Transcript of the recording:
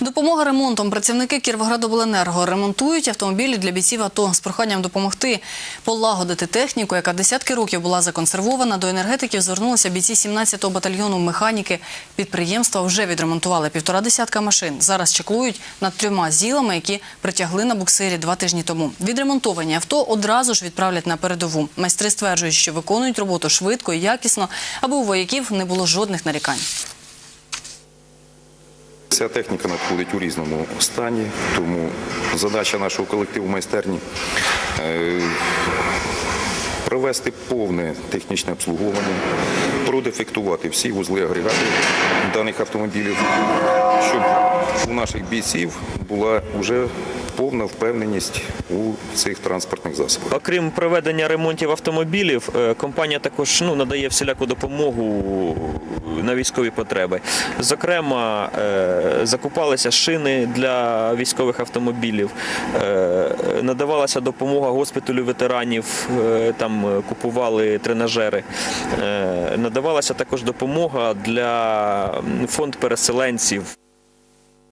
Допомога ремонтом. Працівники Кіровоградобленерго ремонтують автомобілі для бійців АТО з проханням допомогти полагодити техніку, яка десятки років була законсервована. До енергетиків звернулися бійці 17-го батальйону механіки. Підприємства вже відремонтували півтора десятка машин. Зараз чеклують над трьома зілами, які притягли на буксирі два тижні тому. Відремонтовані авто одразу ж відправлять на передову. Майстри стверджують, що виконують роботу швидко і якісно, аби у вояків не було жодних нарікань. Ця техніка надходить у різному стані, тому задача нашого колективу майстерні е, провести повне технічне обслуговування, продефектувати всі вузли агрегатів даних автомобілів, щоб у наших бійців була вже повна впевненість у цих транспортних засобах. Окрім проведення ремонтів автомобілів, е, компанія також ну, надає всіляку допомогу на військові потреби. Зокрема, е, закупалися шини для військових автомобілів, е, надавалася допомога госпіталю ветеранів, там купували тренажери. Надавалася також допомога для фонд переселенців.